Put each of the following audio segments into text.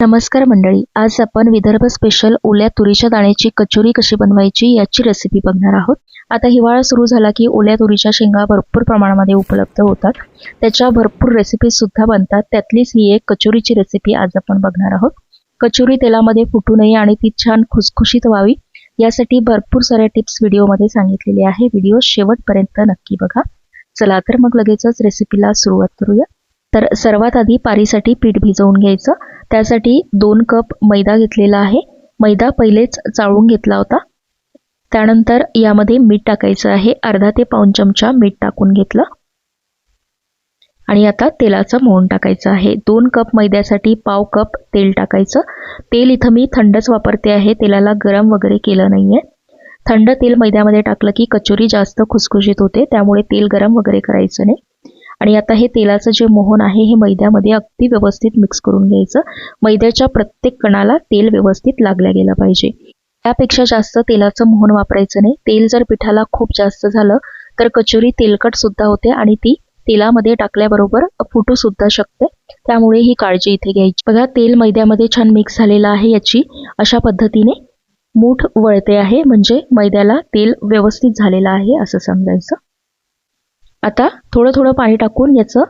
नमस्कार मंडळी आज आपण विदर्भ स्पेशल ओल्या तुरीच्या दाण्याची कचोरी कशी बनवायची याची रेसिपी बघणार आहोत. आता हिवाळा सुरू झाला की ओल्या तुरीच्या शेंगा भरपूर प्रमाणामध्ये उपलब्ध होतात. त्याच्या भरपूर रेसिपी सुद्धा बनतात. त्यातलीच ही एक कचोरीची रेसिपी आज आपण बघणार आहोत. कचोरी तेलामध्ये फुटू नये आणि ती छान खुसखुशीत व्हावी यासाठी भरपूर साऱ्या टिप्स व्हिडिओमध्ये सांगितलेले आहे. व्हिडिओ शेवटपर्यंत नक्की बघा. चला तर मग लगेचच रेसिपीला सुरुवात करूया. तर सर्वात आधी पारीसाठी पीठ भिजवून घ्यायचं. त्यासाठी दोन कप मैदा घेतलेला आहे. मैदा पहिलेच चाळून घेतला होता. त्यानंतर यामध्ये मीठ टाकायचं आहे. अर्धा ते पाऊन चमचा मीठ टाकून घेतलं. आणि आता तेलाचं मोहन टाकायचं आहे. दोन कप मैद्यासाठी पाव कप तेल टाकायचं. तेल इथं मी थंडच वापरते आहे. तेलाला गरम वगैरे केलं नाहीये. थंड तेल मैद्यामध्ये टाकलं की कचोरी जास्त खुसखुशीत होते. त्यामुळे तेल गरम वगैरे करायचं नाही. आणि आता हे तेलाचं जे मोहन आहे हे मैद्यामध्ये अगदी व्यवस्थित मिक्स करून घ्यायचं. मैद्याच्या प्रत्येक कणाला तेल व्यवस्थित लागल्या गेलं पाहिजे. त्यापेक्षा जास्त तेलाचं मोहन वापरायचं नाही. तेल जर पिठाला खूप जास्त झालं तर कचोरी तेलकट सुद्धा होते आणि ती तेलामध्ये टाकल्याबरोबर फुटू सुद्धा शकते. त्यामुळे ही काळजी इथे घ्यायची. बघा तेल मैद्यामध्ये छान मिक्स झालेलं आहे याची. अशा पद्धतीने मूठ वळते आहे म्हणजे मैद्याला तेल व्यवस्थित झालेलं आहे असं समजायचं. आता थोडं थोडं पाणी टाकून याचं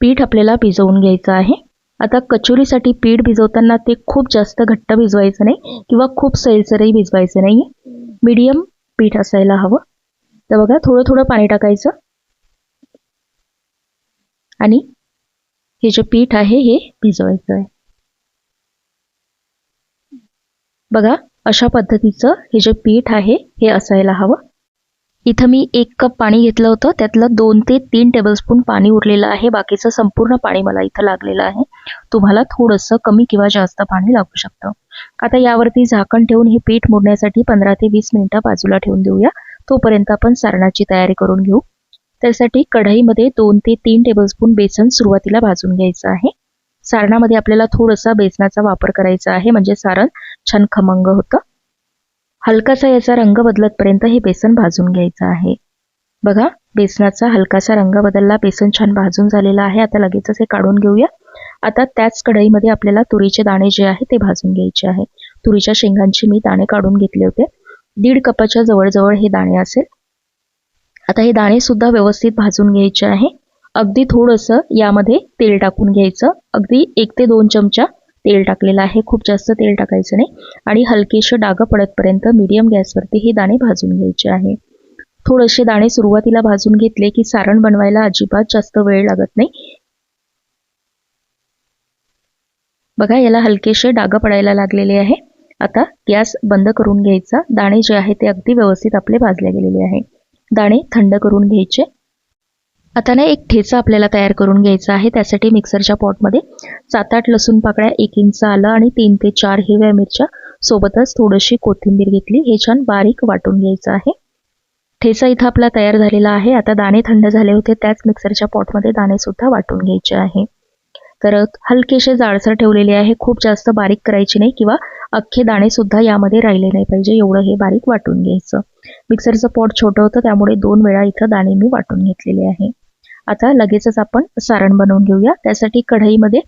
पीठ आपल्याला भिजवून घ्यायचं आहे. आता कचोरीसाठी पीठ भिजवताना ते खूप जास्त घट्ट भिजवायचं नाही किंवा खूप सैलसरही भिजवायचं नाही मीडियम पीठ असायला हवं. तर बघा थोडं थोडं पाणी टाकायचं. आणि हे जे पीठ आहे हे भिजवायचं आहे. बघा अशा पद्धतीचं हे जे पीठ आहे हे असायला हवं. इथं मी एक कप पाणी घेतलं होतं. त्यातलं दोन ते तीन टेबलस्पून पाणी उरलेलं आहे. बाकीचं संपूर्ण पाणी मला इथं लागलेलं आहे. तुम्हाला थोडंसं कमी किंवा जास्त पाणी लागू शकतं. आता यावरती झाकण ठेवून हे पीठ मोडण्यासाठी पंधरा ते वीस मिनिटं बाजूला ठेवून देऊया. तोपर्यंत आपण सारणाची तयारी करून घेऊ. त्यासाठी कढईमध्ये दोन ते तीन टेबलस्पून बेसन सुरुवातीला भाजून घ्यायचं आहे. सारणामध्ये आपल्याला थोडासा बेसनाचा वापर करायचा आहे. म्हणजे सारण छान खमंग होतं. हलकासा याचा रंग बदलतपर्यंत हे बेसन भाजून घ्यायचं आहे. बघा बेसनाचा हलकासा रंग बदलला बेसन छान भाजून झालेला आहे. आता लगेचच हे काढून घेऊया. आता त्याच कढईमध्ये आपल्याला तुरीचे दाणे जे आहे ते भाजून घ्यायचे आहे. तुरीच्या शेंगांची मी दाणे काढून घेतले होते. दीड कपाच्या जवळजवळ हे दाणे असेल. आता हे दाणे सुद्धा व्यवस्थित भाजून घ्यायचे आहे. अगदी थोडंसं यामध्ये तेल टाकून घ्यायचं. अगदी एक ते दोन चमचा तेल टाकलेलं आहे. खूप जास्त तेल टाकायचं नाही. आणि हलकेशे डाग पडतपर्यंत मीडियम गॅसवरती हे दाणे भाजून घ्यायचे आहे. थोडेसे दाणे सुरुवातीला भाजून घेतले की सारण बनवायला अजिबात जास्त वेळ लागत नाही. बघा याला हलकेसे डाग पडायला लागलेले आहे. आता गॅस बंद करून घ्यायचा. दाणे जे आहे ते अगदी व्यवस्थित आपले भाजले गेलेले आहे. दाणे थंड करून घ्यायचे. आता ना एक ठेचा आपल्याला तयार करून घ्यायचा आहे. त्यासाठी मिक्सरच्या पॉटमध्ये सात आठ लसूण पाकळ्या एक इंच आलं आणि तीन ते चार हिरव्या मिरच्या सोबतच थोडीशी कोथिंबीर घेतली. हे छान बारीक वाटून घ्यायचं आहे. ठेचा इथं आपला तयार झालेला आहे. आता दाणे थंड झाले होते त्याच मिक्सरच्या पॉटमध्ये दाणे सुद्धा वाटून घ्यायचे आहे. तर हलकेसे जाडसर ठेवलेले आहे. खूप जास्त बारीक करायची नाही किंवा अख्खे दाणे सुद्धा यामध्ये राहिले नाही पाहिजे. एवढं हे बारीक वाटून घ्यायचं. मिक्सरचं पॉट छोटं होतं त्यामुळे दोन वेळा इथं दाणे मी वाटून घेतलेले आहे. आता लगेचच आपण सारण बनवून घेऊया. त्यासाठी कढईमध्ये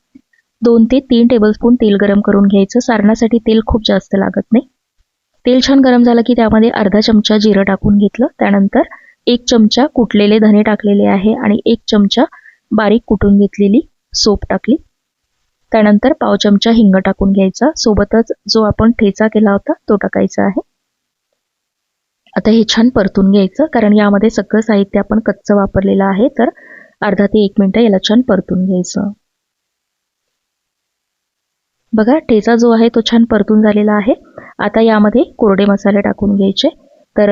दोन ते तीन टेबलस्पून तेल गरम करून घ्यायचं. सारणासाठी तेल खूप जास्त लागत नाही. तेल छान गरम झालं की त्यामध्ये अर्धा चमचा जिरं टाकून घेतलं. त्यानंतर एक चमचा कुटलेले धने टाकलेले आहे आणि एक चमचा बारीक कुटून घेतलेली सोप टाकली. त्यानंतर पाव चमचा हिंग टाकून घ्यायचा. सोबतच जो आपण ठेचा केला होता तो टाकायचा आहे. आता हे छान परतून घ्यायचं कारण यामध्ये सगळं साहित्य आपण कच्चं वापरलेलं आहे तर अर्धा ते एक मिनटं याला छान परतून घ्यायचं. बघा ठेचा जो आहे तो छान परतून झालेला आहे. आता यामध्ये कोरडे मसाले टाकून घ्यायचे. तर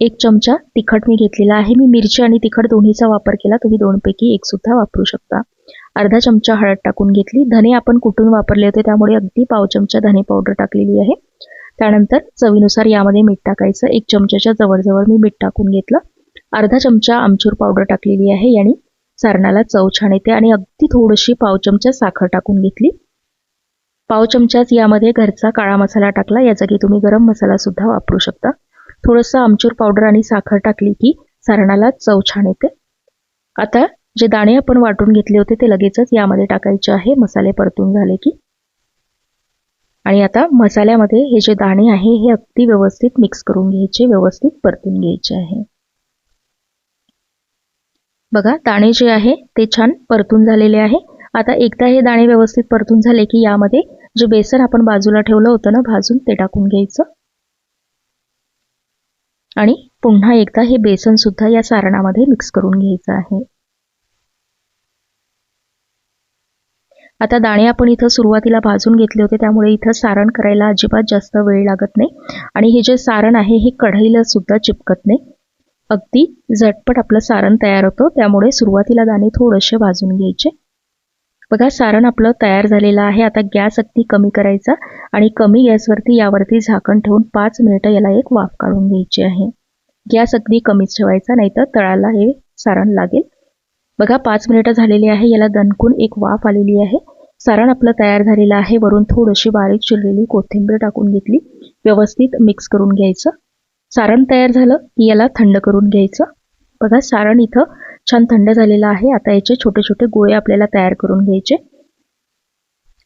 एक चमचा तिखट मी घेतलेला आहे. मी मिरची आणि तिखट दोन्हीचा वापर केला. तुम्ही दोनपैकी एक सुद्धा वापरू शकता. अर्धा चमचा हळद टाकून घेतली. धने आपण कुठून वापरले होते? त्यामुळे अगदी पाव चमचा धने पावडर टाकलेली आहे. त्यानंतर चवीनुसार यामध्ये मीठ टाकायचं. एक चमच्याच्या जवळजवळ मी मीठ टाकून घेतलं. अर्धा चमचा आमचूर पावडर टाकलेली आहे याने सारणाला चव छान येते आणि अगदी थोडीशी पाव चमचा साखर टाकून घेतली. पाव चमचाच यामध्ये घरचा काळा मसाला टाकला या जागी तुम्ही गरम मसाला सुद्धा वापरू शकता. थोडंसं आमचूर पावडर आणि साखर टाकली की सारणाला चव छान येते. आता जे दाणे आपण वाटून घेतले होते ते लगेचच यामध्ये टाकायचे आहे. मसाले परतून झाले की आणि आता मसाल्यामध्ये हे जे दाणे आहे हे अगदी व्यवस्थित मिक्स करून घ्यायचे व्यवस्थित परतून घ्यायचे आहे. बघा दाणे जे आहे ते छान परतून झालेले आहे. आता एकदा हे दाणे व्यवस्थित परतून झाले की यामध्ये जे बेसन आपण बाजूला ठेवलं होतं ना भाजून ते टाकून घ्यायचं. आणि पुन्हा एकदा हे बेसन सुद्धा या सारणामध्ये मिक्स करून घ्यायचं आहे. आता दाणे आपण इथं सुरुवातीला भाजून घेतले होते त्यामुळे इथं सारण करायला अजिबात जास्त वेळ लागत नाही. आणि हे जे सारण आहे हे कढईला सुद्धा चिपकत नाही. अगदी झटपट आपलं सारण तयार होतं त्यामुळे सुरुवातीला दाणे थोडेसे भाजून घ्यायचे. बघा सारण आपलं तयार झालेलं आहे. आता गॅस अगदी कमी करायचा आणि कमी गॅसवरती यावरती झाकण ठेवून पाच मिनिटं याला एक वाफ काढून घ्यायची आहे. गॅस अगदी कमीच ठेवायचा नाहीतर तळाला हे सारण लागेल. बघा पाच मिनिटं झालेली आहे. याला दणकून एक वाफ आलेली आहे. सारण आपलं तयार झालेलं आहे. वरून थोडीशी बारीक चिरलेली कोथिंबीर टाकून घेतली. व्यवस्थित मिक्स करून घ्यायचं. सारण तयार झालं की याला थंड करून घ्यायचं. बघा सारण इथं छान थंड झालेलं आहे. आता याचे छोटे छोटे गोळे आपल्याला तयार करून घ्यायचे.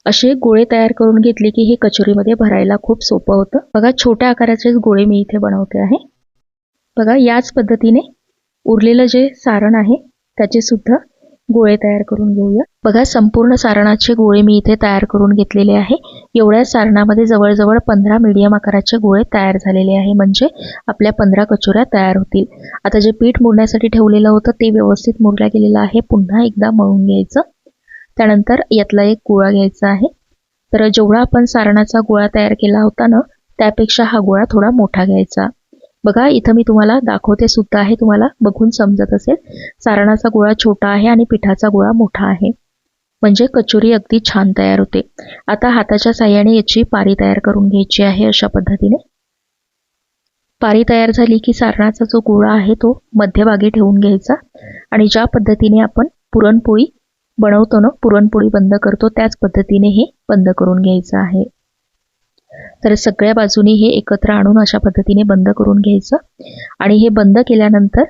असे गोळे तयार करून घेतले की हे कचोरीमध्ये भरायला खूप सोपं होतं. बघा छोट्या आकाराचेच गोळे मी इथे बनवते आहे. बघा याच पद्धतीने उरलेलं जे सारण आहे त्याचे सुद्धा गोळे तयार करून घेऊया. बघा संपूर्ण सारणाचे गोळे मी इथे तयार करून घेतलेले आहे. एवढ्या सारणामध्ये जवळजवळ पंधरा मीडियम आकाराचे गोळे तयार झालेले आहे. म्हणजे आपल्या पंधरा कचोऱ्या तयार होतील. आता जे पीठ मुरण्यासाठी ठेवलेलं होतं ते व्यवस्थित मुरल्या गेलेलं आहे. पुन्हा एकदा मळून घ्यायचं. त्यानंतर यातला एक गोळा घ्यायचा आहे. तर जेवढा आपण सारणाचा गोळा तयार केला होता ना त्यापेक्षा हा गोळा थोडा मोठा घ्यायचा. बघा इथं मी तुम्हाला दाखवते सुद्धा आहे तुम्हाला बघून समजत असेल. सारणाचा गोळा छोटा आहे आणि पिठाचा गोळा मोठा आहे. म्हणजे कचोरी अगदी छान तयार होते. आता हाताच्या साह्याने याची पारी तयार करून घ्यायची आहे अशा पद्धतीने. पारी तयार झाली की सारणाचा जो गोळा आहे तो मध्यभागी ठेवून घ्यायचा आणि ज्या पद्धतीने आपण पुरणपोळी बनवतो ना पुरणपोळी बंद करतो त्याच पद्धतीने हे बंद करून घ्यायचं आहे. तर सगळ्या बाजूनी हे एकत्र आणून अशा पद्धतीने बंद करून घ्यायचं. आणि हे बंद केल्यानंतर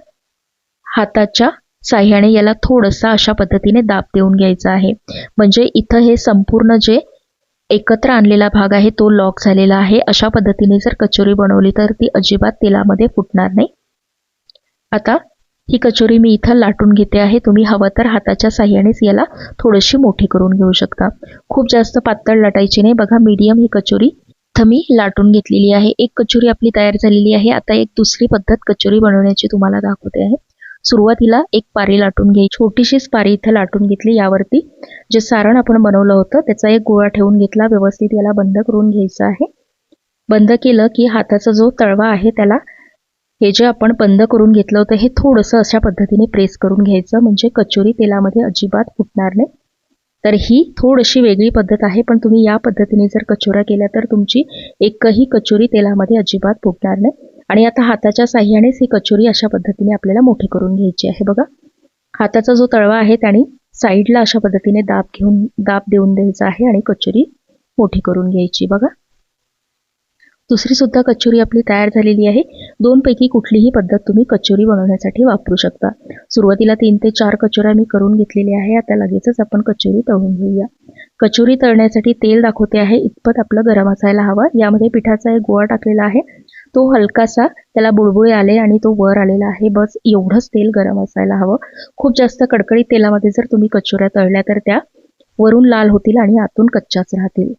हाताच्या साह्याने याला थोडंसं अशा पद्धतीने दाब देऊन घ्यायचा आहे. म्हणजे इथं हे संपूर्ण जे एकत्र आणलेला भाग आहे तो लॉक झालेला आहे. अशा पद्धतीने जर कचोरी बनवली तर ती अजिबात तेलामध्ये फुटणार नाही. आता ही कचोरी मी इथं लाटून घेते आहे. तुम्ही हवं तर हाताच्या साह्यानेच याला थोडीशी मोठी करून घेऊ शकता. खूप जास्त पातळ लाटायची नाही. बघा मीडियम ही कचोरी इथं मी लाटून घेतलेली आहे. एक कचोरी आपली तयार झालेली आहे. आता एक दुसरी पद्धत कचोरी बनवण्याची तुम्हाला दाखवते आहे. सुरुवातीला एक पारी लाटून घ्यायची. छोटीशीच पारी इथं लाटून घेतली. यावरती जे सारण आपण बनवलं होतं त्याचा एक गोळा ठेवून घेतला. व्यवस्थित याला बंद करून घ्यायचं आहे. बंद केलं की हाताचा जो तळवा आहे त्याला हे जे आपण बंद करून घेतलं होतं हे थोडंसं अशा पद्धतीने प्रेस करून घ्यायचं. म्हणजे कचोरी तेलामध्ये अजिबात फुटणार नाही. तर ही थोडीशी वेगळी पद्धत आहे पण तुम्ही या पद्धतीने जर कचोऱ्या केल्या तर तुमची एकही कचोरी तेलामध्ये अजिबात फुटणार नाही. आणि आता हाताच्या साह्यानेच ही कचोरी अशा पद्धतीने आपल्याला मोठी करून घ्यायची आहे. बघा हाताचा जो तळवा आहे त्याने साईडला अशा पद्धतीने दाब घेऊन दाब देऊन द्यायचा आहे आणि कचोरी मोठी करून घ्यायची. बघा दुसरी सुद्धा कचोरी आपली तयार झालेली आहे. दोनपैकी कुठलीही पद्धत तुम्ही कचोरी बनवण्यासाठी वापरू शकता. सुरुवातीला तीन ते चार कचोऱ्या मी करून घेतलेल्या आहे. आता लगेचच आपण कचोरी तळून घेऊया. कचोरी तळण्यासाठी तेल दाखवते आहे. इतपत आपलं गरम असायला हवं. यामध्ये पिठाचा एक गोळा टाकलेला आहे. तो हलकासा त्याला बुळबुळे आले आणि तो वर आलेला आहे. बस एवढंच तेल गरम असायला हवं. खूप जास्त कडकडीत तेलामध्ये जर तुम्ही कचोऱ्या तळल्या तर त्या वरून लाल होतील आणि आतून कच्च्याच राहतील.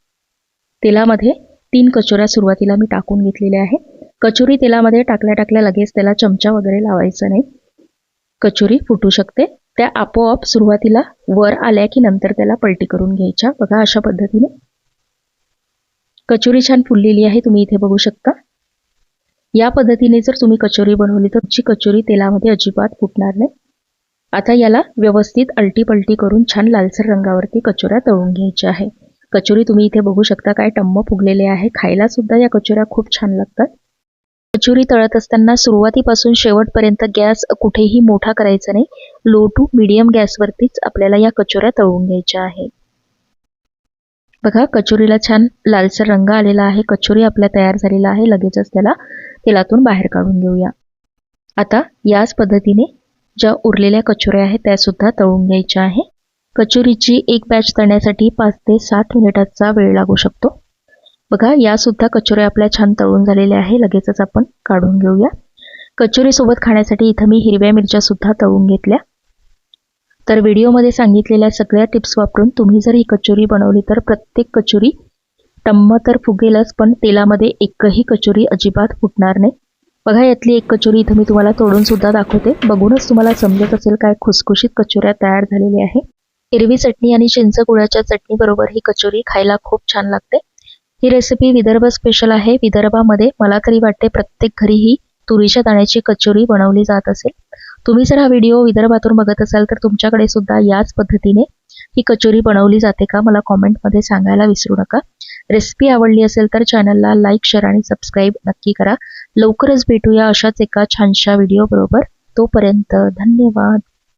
तेलामध्ये तीन कचोऱ्या सुरुवातीला मी टाकून घेतलेल्या आहे कचोरी तेलामध्ये टाकल्या टाकल्या लगेच त्याला चमचा वगैरे लावायचा नाही. कचोरी फुटू शकते. त्या आपोआप सुरुवातीला वर आल्या की नंतर त्याला पलटी करून घ्यायच्या. बघा अशा पद्धतीने. कचोरी छान फुललेली आहे. तुम्ही इथे बघू शकता. या पद्धतीने जर तुम्ही कचोरी बनवली तर तुमची कचोरी तेलामध्ये अजिबात फुटणार नाही. आता याला व्यवस्थित अलटी पलटी करून छान लालसर रंगावरती कचोऱ्या तळून घ्यायच्या आहे कचोरी तुम्ही इथे बघू शकता काय टम्म फुगलेले आहे. खायला सुद्धा या कचोऱ्या खूप छान लागतात. कचोरी तळत असताना सुरुवातीपासून शेवटपर्यंत गॅस कुठेही मोठा करायचा नाही. लो टू मिडियम गॅसवरतीच आपल्याला या कचोऱ्या तळून घ्यायच्या आहे. बघा कचोरीला छान लालसर रंग आलेला आहे. कचोरी आपल्या तयार झालेला आहे. लगेचच त्याला तेलातून बाहेर काढून घेऊया. आता याच पद्धतीने ज्या उरलेल्या कचोऱ्या आहेत त्या सुद्धा तळून घ्यायच्या आहे. कचोरीची एक बॅच तळण्यासाठी पाच ते सात मिनिटाचा वेळ लागू शकतो. बघा यासुद्धा कचोऱ्या आपल्या छान तळून झालेल्या आहे. लगेचच आपण काढून घेऊया. कचोरीसोबत खाण्यासाठी इथं मी हिरव्या मिरच्या सुद्धा तळून घेतल्या. तर व्हिडिओमध्ये सांगितलेल्या सगळ्या टिप्स वापरून तुम्ही जर ही कचोरी बनवली तर प्रत्येक कचोरी टम्म तर फुगेलच पण तेलामध्ये एकही कचोरी अजिबात फुटणार नाही. बघा यातली एक कचोरी इथं मी तुम्हाला तोडून सुद्धा दाखवते. बघूनच तुम्हाला समजत असेल काय खुसखुशीत कचोऱ्या तयार झालेल्या आहे हिरवी चटणी आणि चिंच गुळाच्या चटणी बरोबर ही कचोरी खायला खूप छान लागते. ही रेसिपी विदर्भ स्पेशल आहे. विदर्भामध्ये मला तरी वाटते प्रत्येक घरी ही तुरीच्या दाण्याची कचोरी बनवली जात असेल. तुम्ही जर हा व्हिडिओ विदर्भातून बघत असाल तर तुमच्याकडे सुद्धा याच पद्धतीने ही कचोरी बनवली जाते का मला कॉमेंटमध्ये सांगायला विसरू नका. रेसिपी आवडली असेल तर चॅनलला लाईक शेअर आणि सबस्क्राईब नक्की करा. लवकरच भेटूया अशाच एका छानशा व्हिडिओ बरोबर. तोपर्यंत धन्यवाद.